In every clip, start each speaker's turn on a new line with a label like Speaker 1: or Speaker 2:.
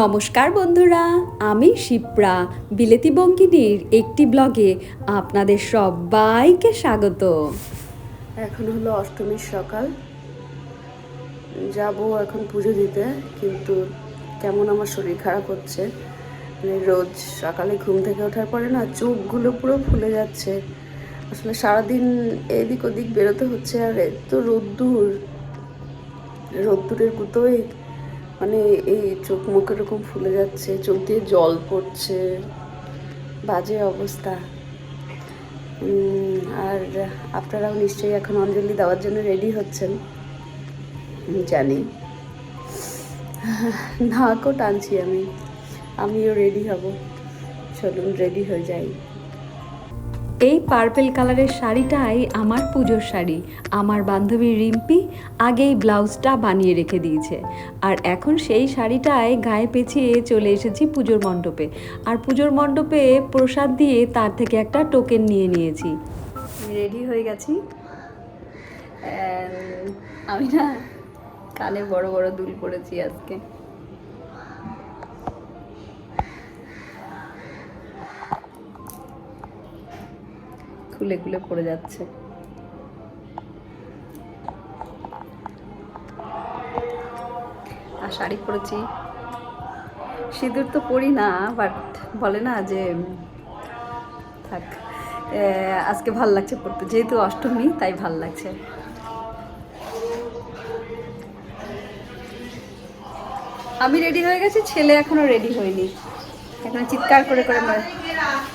Speaker 1: নমস্কার বন্ধুরা, আমি শিপ্রা বিলেতি বঙ্কিনীর একটি ব্লগে আপনাদের সবাইকে স্বাগত।
Speaker 2: এখন হলো অষ্টমীর সকাল। যাব এখন পুজো দিতে, কিন্তু কেমন আমার শরীর খারাপ হচ্ছে। মানে রোজ সকালে ঘুম থেকে ওঠার পরে না চোখগুলো পুরো ফুলে যাচ্ছে। আসলে সারাদিন এদিক ওদিক বেরোতে হচ্ছে আর এত রোদ্দুর। রোদ্দুরের গুতোই মানে এই চোখ মুখ এরকম ফুলে যাচ্ছে, চোখ দিয়ে জল পড়ছে, বাজে অবস্থা। আর আপনারাও নিশ্চয়ই এখন অঞ্জলি দেওয়ার জন্য রেডি হচ্ছেন? জানি। নাকও টানছি আমি। আমিও রেডি হব। চলুন রেডি হয়ে যাই।
Speaker 1: এই পার্পেল কালারের শাড়িটাই আমার পুজোর শাড়ি। আমার বান্ধবী রিম্পি আগেই ব্লাউজটা বানিয়ে রেখে দিয়েছে। আর এখন সেই শাড়িটায় গায়ে পেঁচিয়ে চলে এসেছি পুজোর মণ্ডপে। আর পুজোর মণ্ডপে প্রসাদ দিয়ে তার থেকে একটা টোকেন নিয়ে নিয়েছি।
Speaker 2: রেডি হয়ে গেছি। আমি না কানে বড় বড় দুল পড়েছি আজকে। খুলে খুলে পড়ে যাচ্ছে। আর শাড়ি পরেছি। সিঁদুর তো পরি না বাট বলে না যে, থাক আজকে ভালো লাগছে পড়তে যেহেতু অষ্টমী, তাই ভালো লাগছে। আমি রেডি হয়ে গেছি, ছেলে এখনও রেডি হয়নি। এখন চিৎকার করে করে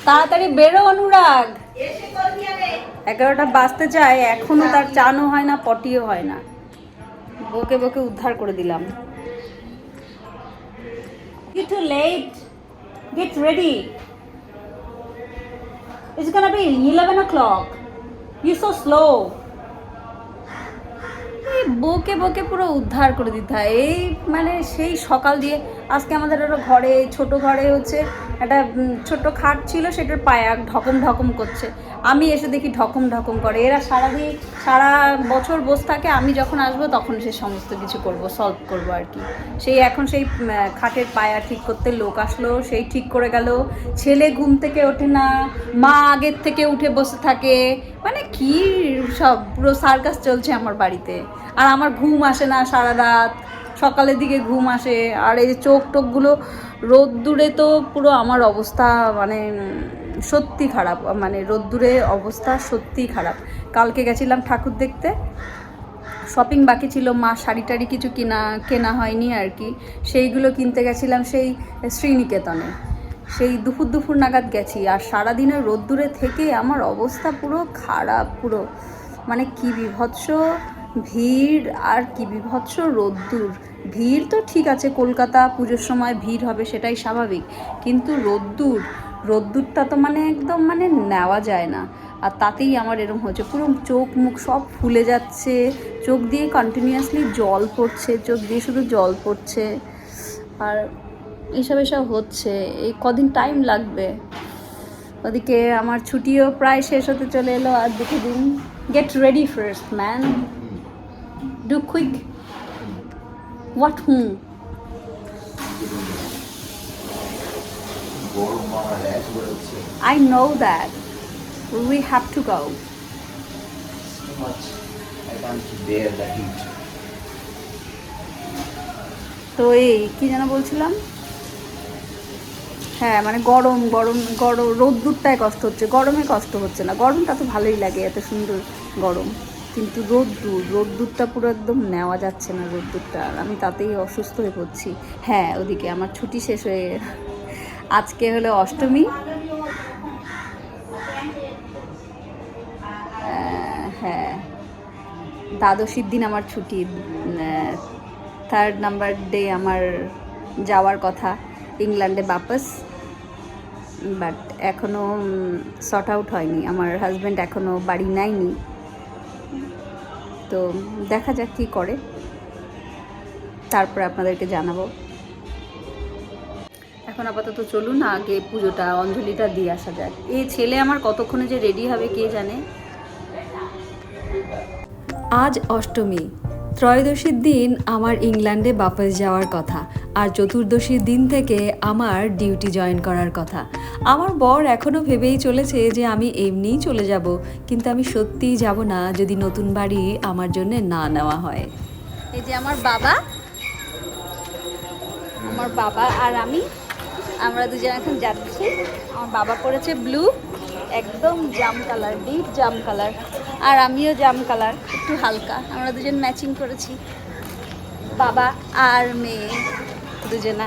Speaker 2: তাড়াতাড়ি বেরো, অনুরাগ! এগারোটা বাঁচতে যায় এখনও তার চানও হয় না, পটিও হয় না। বকে বকে উদ্ধার করে দিলাম।
Speaker 3: Too late get ready it's gonna be eleven o'clock you so slow
Speaker 2: এই বকে বকে পুরো উদ্ধার করে দিতে হয়। এই মানে সেই সকাল দিয়ে আজকে আমাদের একটা ঘরে, ছোট ঘরে হচ্ছে একটা ছোট্ট খাট ছিল, সেটার পায়া ঢকম ঢকম করছে। আমি এসে দেখি ঢকম ঢকম করে। এরা সারাদিন সারা বছর বসে থাকে, আমি যখন আসব তখন সে সমস্ত কিছু করব সলভ করব আর কি। সেই এখন সেই খাটের পায়া ঠিক করতে লোক আসলো, সেই ঠিক করে গেল। ছেলে ঘুম থেকে ওঠে না, মা আগের থেকে উঠে বসে থাকে। মানে কি সব, পুরো সার্কাস চলছে আমার বাড়িতে। আর আমার ঘুম আসে না সারা রাত। সকালের দিকে ঘুম আসে। আর এই চোখ টোকগুলো, রোদ্দুরে তো পুরো আমার অবস্থা মানে সত্যি খারাপ। মানে রোদ্দুরে অবস্থা সত্যি খারাপ। কালকে গেছিলাম ঠাকুর দেখতে। শপিং বাকি ছিল, মা শাড়ি টাড়ি কিছু কিনা, কেনা হয়নি আর কি। সেইগুলো কিনতে গেছিলাম সেই শ্রীনিকেতনে। সেই দুপুর দুপুর নাগাদ গেছি। আর সারাদিনের রোদ্দুরে থেকে আমার অবস্থা পুরো খারাপ, পুরো। মানে কি বিভৎস। ভিড় আর কি বিভৎস রোদ্দুর। ভিড় তো ঠিক আছে, কলকাতা পুজোর সময় ভিড় হবে সেটাই স্বাভাবিক। কিন্তু রোদ্দুর, রোদ্দুরটা তো মানে একদম মানে নেওয়া যায় না। আর তাতেই আমার এরকম হচ্ছে পুরো চোখ মুখ সব ফুলে যাচ্ছে, চোখ দিয়ে কন্টিনিউয়াসলি জল পড়ছে, চোখ দিয়ে শুধু জল পড়ছে। আর এসব এসব হচ্ছে, এই কদিন টাইম লাগবে। ওদিকে আমার ছুটিও প্রায় শেষ হতে চলে এলো, আর দুটো দিন। Get ready first man do quick what hmm I know that. We have to go.
Speaker 4: so much. I can't bear the heat.
Speaker 2: তো এই কি যেন বলছিলাম হ্যাঁ মানে গরম গরম গরম রোদ্দুরটায় কষ্ট হচ্ছে গরমে কষ্ট হচ্ছে না গরমটা তো ভালোই লাগে এত সুন্দর গরম কিন্তু রোদ্দুর, রোদ্দুরটা পুরো একদম নেওয়া যাচ্ছে না রোদ্দুরটা। আমি তাতেই অসুস্থ হয়ে পড়ছি। হ্যাঁ ওদিকে আমার ছুটি শেষ হয়ে আজকে হলো অষ্টমী। হ্যাঁ। দ্বাদশীর দিন আমার ছুটি। থার্ড নাম্বার ডে আমার যাওয়ার কথা। ইংল্যান্ডে বাপস। বাট এখনও শর্ট আউট হয়নি। আমার হাজব্যান্ড এখনও বাড়ি নেয়নি। তো দেখা যাক কী করে। তারপরে আপনাদেরকে জানাব। এখন আপাতত চলুন, আগে পুজোটা, অঞ্জলিটা দিয়ে আসা যাক। এই ছেলে আমার কতক্ষণে যে রেডি হবে কে জানে?
Speaker 1: আজ অষ্টমী, ত্রয়োদশীর দিন আমার ইংল্যান্ডে বাপস যাওয়ার কথা। আর চতুর্দশীর দিন থেকে আমার ডিউটি জয়েন করার কথা। আমার বর এখনও ভেবেই চলেছে যে আমি এমনিই চলে যাব, কিন্তু আমি সত্যিই যাব না যদি নতুন বাড়ি আমার জন্য না নেওয়া হয়।
Speaker 2: এই যে আমার বাবা আমার বাবা আর আমি, আমরা দুজন এখন যাচ্ছি। আমার বাবা পরেছে ব্লু, একদম জাম কালার, ডিপ জাম কালার, আর আমিও জাম কালার, একটু হালকা। আমরা দুজন ম্যাচিং করেছি। বাবা আর মেয়ে। দুজনা।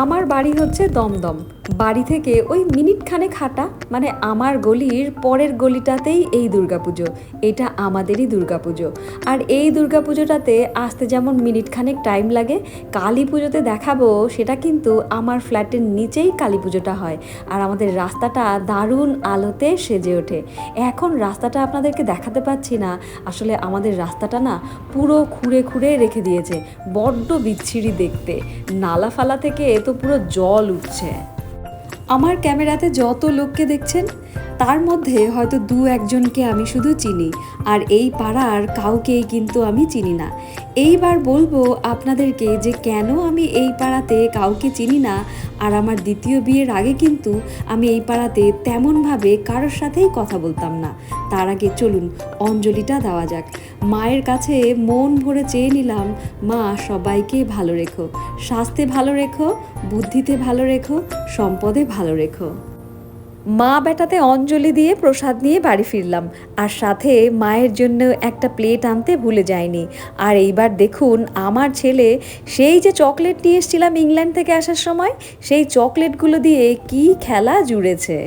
Speaker 1: আমার বাড়ি হচ্ছে দমদম। বাড়ি থেকে ওই মিনিট খানেক হাঁটা মানে আমার গলির পরের গলিটাতেই এই দুর্গাপুজো। এটা আমাদেরই দুর্গাপুজো। আর এই দুর্গাপুজোটাতে আসতে যেমন মিনিট খানেক টাইম লাগে কালী পুজোতে দেখাবো, সেটা কিন্তু আমার ফ্ল্যাটের নিচেই কালী পুজোটা হয়। আর আমাদের রাস্তাটা দারুণ আলোতে সেজে ওঠে। এখন রাস্তাটা আপনাদেরকে দেখাতে পাচ্ছি না। আসলে আমাদের রাস্তাটা না পুরো খুঁড়ে খুঁড়ে রেখে দিয়েছে, বড্ড বিচ্ছিরি দেখতে। নালা ফালা থেকে তো পুরো জল উঠছে। আমার ক্যামেরাতে যত লোককে দেখছেন তার মধ্যে হয়তো দু একজনকে আমি শুধু চিনি, আর এই পাড়ার কাউকেই কিন্তু আমি চিনি না। এইবার বলব আপনাদেরকে যে কেন আমি এই পাড়াতে কাউকে চিনি না, আর আমার দ্বিতীয় বিয়ের আগে কিন্তু আমি এই পাড়াতে তেমনভাবে কারোর সাথেই কথা বলতাম না। তার আগে চলুন, অঞ্জলিটা দেওয়া যাক। মায়ের কাছে মন ভরে চেয়ে নিলাম, মা, সবাইকে ভালো রেখো। স্বাস্থ্যে ভালো রেখো, বুদ্ধিতে ভালো রেখো, সম্পদে ভালো রেখো। মা বেটাতে অঞ্জলি দিয়ে প্রসাদ নিয়ে বাড়ি ফিরলাম। আর সাথে মায়ের জন্য একটা প্লেট আনতে ভুলে যায়নি আর এইবার দেখুন আমার ছেলে সেই যে চকলেট নিয়ে এসেছিলাম ইংল্যান্ড থেকে আসার সময় সেই চকলেটগুলো দিয়ে কি খেলা জুড়েছে।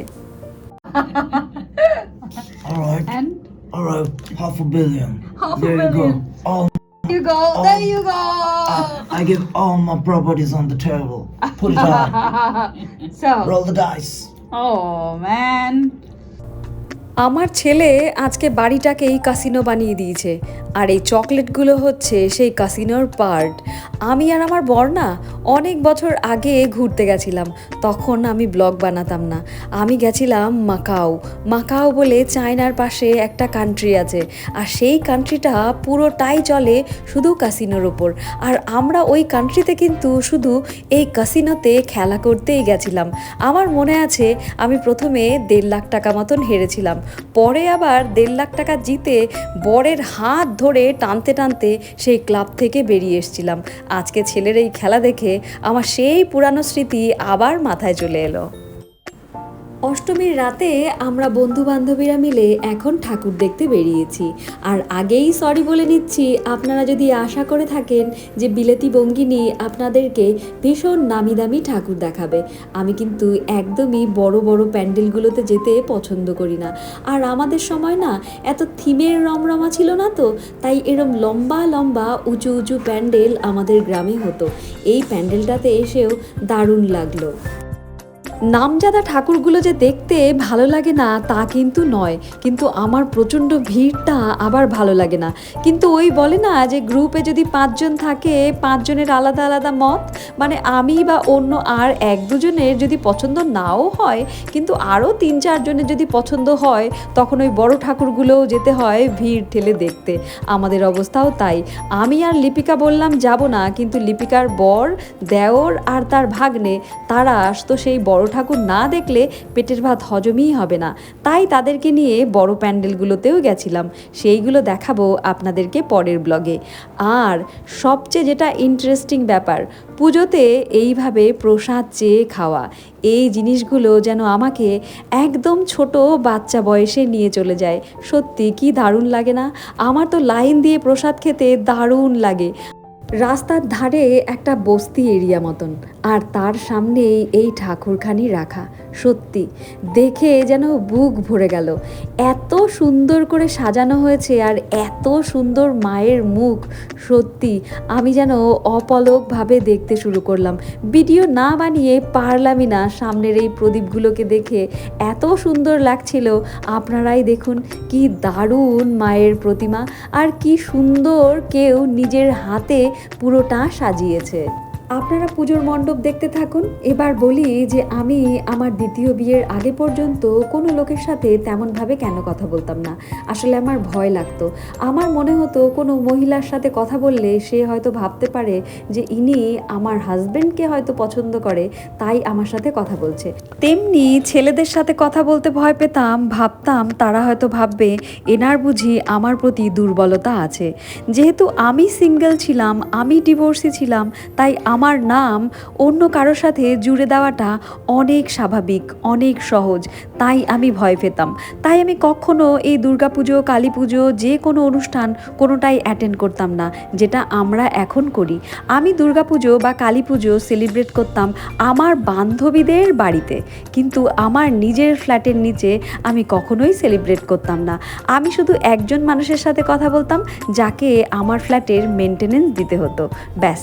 Speaker 3: Oh man.
Speaker 1: আমার ছেলে আজকে বাড়িটাকেই কাসিনো বানিয়ে দিয়েছে। আর এই চকলেটগুলো হচ্ছে সেই কাসিনোর পার্ট আমি আর আমার বর না অনেক বছর আগে ঘুরতে গেছিলাম। তখন আমি ব্লগ বানাতাম না। আমি গেছিলাম মাকাও। মাকাও বলে চায়নার পাশে একটা কান্ট্রি আছে। আর সেই কান্ট্রিটা পুরোটাই চলে শুধু কাসিনোর ওপর আর আমরা ওই কান্ট্রিতে কিন্তু শুধু এই কাসিনোতে খেলা করতেই গেছিলাম। আমার মনে আছে আমি প্রথমে দেড় লাখ টাকা মতন হেরেছিলাম। পরে আবার দেড় লাখ টাকা জিতে বরের হাত ধরে টানতে টানতে সেই ক্লাব থেকে বেরিয়ে এসেছিলাম। আজকে ছেলের এই খেলা দেখে আমার সেই পুরানো স্মৃতি আবার মাথায় চলে এলো। অষ্টমীর রাতে আমরা বন্ধু বান্ধবীরা মিলে এখন ঠাকুর দেখতে বেরিয়েছি। আর আগেই সরি বলে নিচ্ছি, আপনারা যদি আশা করে থাকেন যে বিলেতি বঙ্গিনী আপনাদেরকে ভীষণ নামি দামি ঠাকুর দেখাবে, আমি কিন্তু একদমই বড় বড় প্যান্ডেলগুলোতে যেতে পছন্দ করি না। আর আমাদের সময় না, এত থিমের রমরমা ছিল না তো, তাই এরম লম্বা লম্বা উঁচু উঁচু প্যান্ডেল আমাদের গ্রামে হতো। এই প্যান্ডেলটাতে এসেও দারুণ লাগল। নামজাদা ঠাকুরগুলো যে দেখতে ভালো লাগে না, তা কিন্তু নয়। কিন্তু আমার প্রচণ্ড ভিড়টা আবার ভালো লাগে না। কিন্তু ওই বলে না যে গ্রুপে যদি পাঁচজন থাকে, পাঁচজনের আলাদা আলাদা মত মানে আমি বা অন্য আর এক দুজনের যদি পছন্দ নাও হয়, কিন্তু আরও তিন চারজনের যদি পছন্দ হয়, তখন ওই বড় ঠাকুরগুলোও যেতে হয় ভিড় ঠেলে দেখতে। আমাদের অবস্থাও তাই। আমি আর লিপিকা বললাম, যাব না। কিন্তু লিপিকার বর, দেওর আর তার ভাগ্নে, তারা আসতো সেই বড় ঠাকুর না দেখলে পেটের ভাত হজমই হবে না। তাই তাদেরকে নিয়ে বড় প্যান্ডেলগুলোতেও গেছিলাম। সেইগুলো দেখাবো আপনাদেরকে পরের ব্লগে। আর সবচেয়ে যেটা ইন্টারেস্টিং ব্যাপার, পুজোতে এইভাবে প্রসাদ চেয়ে খাওয়া। এই জিনিসগুলো যেন আমাকে একদম ছোট বাচ্চা বয়সে নিয়ে চলে যায়। সত্যি কি দারুণ লাগে না? আমার তো লাইন দিয়ে প্রসাদ খেতে দারুণ লাগে। রাস্তার ধারে একটা বস্তি এরিয়া মতন। আর তার সামনেই এই ঠাকুরখানি রাখা। সত্যি, দেখে যেন বুক ভরে গেল। এত সুন্দর করে সাজানো হয়েছে আর এত সুন্দর মায়ের মুখ। সত্যি, আমি যেন অপলকভাবে দেখতে শুরু করলাম। ভিডিও না বানিয়ে পারলামই না সামনের এই প্রদীপগুলোকে দেখে। এত সুন্দর লাগছিল। আপনারাই দেখুন, কি দারুণ মায়ের প্রতিমা। আর কি সুন্দর কেউ নিজের হাতে পুরোটা সাজিয়েছে। আপনারা পুজোর মণ্ডপ দেখতে থাকুন। এবার বলি যে আমি আমার দ্বিতীয় বিয়ের আগে পর্যন্ত কোনো লোকের সাথে তেমনভাবে কেন কথা বলতাম না। আসলে আমার ভয় লাগতো। আমার মনে হতো কোনো মহিলার সাথে কথা বললে সে হয়তো ভাবতে পারে যে ইনি আমার হাজবেন্ডকে হয়তো পছন্দ করে, তাই আমার সাথে কথা বলছে। তেমনি ছেলেদের সাথে কথা বলতে ভয় পেতাম, ভাবতাম তারা হয়তো ভাববে এনার বুঝি আমার প্রতি দুর্বলতা আছে। যেহেতু আমি সিঙ্গেল ছিলাম, আমি ডিভোর্সি ছিলাম, তাই আমার নাম অন্য কারোর সাথে জুড়ে দেওয়াটা অনেক স্বাভাবিক, অনেক সহজ। তাই আমি ভয় পেতাম। তাই আমি কখনো এই দুর্গাপুজো কালী পুজো যে কোনো অনুষ্ঠান কোনোটাই অ্যাটেন্ড করতাম না, যেটা আমরা এখন করি। আমি দুর্গাপুজো বা কালী পুজো সেলিব্রেট করতাম আমার বান্ধবীদের বাড়িতে, কিন্তু আমার নিজের ফ্ল্যাটের নিচে আমি কখনোই সেলিব্রেট করতাম না। আমি শুধু একজন মানুষের সাথে কথা বলতাম, যাকে আমার ফ্ল্যাটের মেনটেনেন্স দিতে হতো। ব্যাস,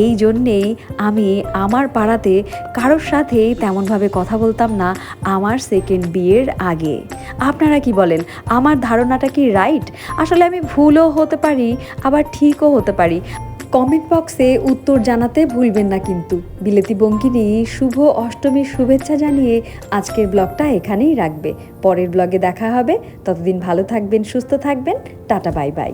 Speaker 1: এই জন্যেই আমি আমার পাড়াতে কারোর সাথেই তেমনভাবে কথা বলতাম না আমার সেকেন্ড বিয়ের আগে। আপনারা কি বলেন, আমার ধারণাটা কি রাইট আসলে আমি ভুলও হতে পারি, আবার ঠিকও হতে পারি। কমেন্ট বক্সে উত্তর জানাতে ভুলবেন না কিন্তু। বিলেতি বঙ্কিনী, শুভ অষ্টমীর শুভেচ্ছা জানিয়ে আজকের ব্লগটা এখানেই রাখবে। পরের ব্লগে দেখা হবে। ততদিন ভালো থাকবেন, সুস্থ থাকবেন। Tata bye bye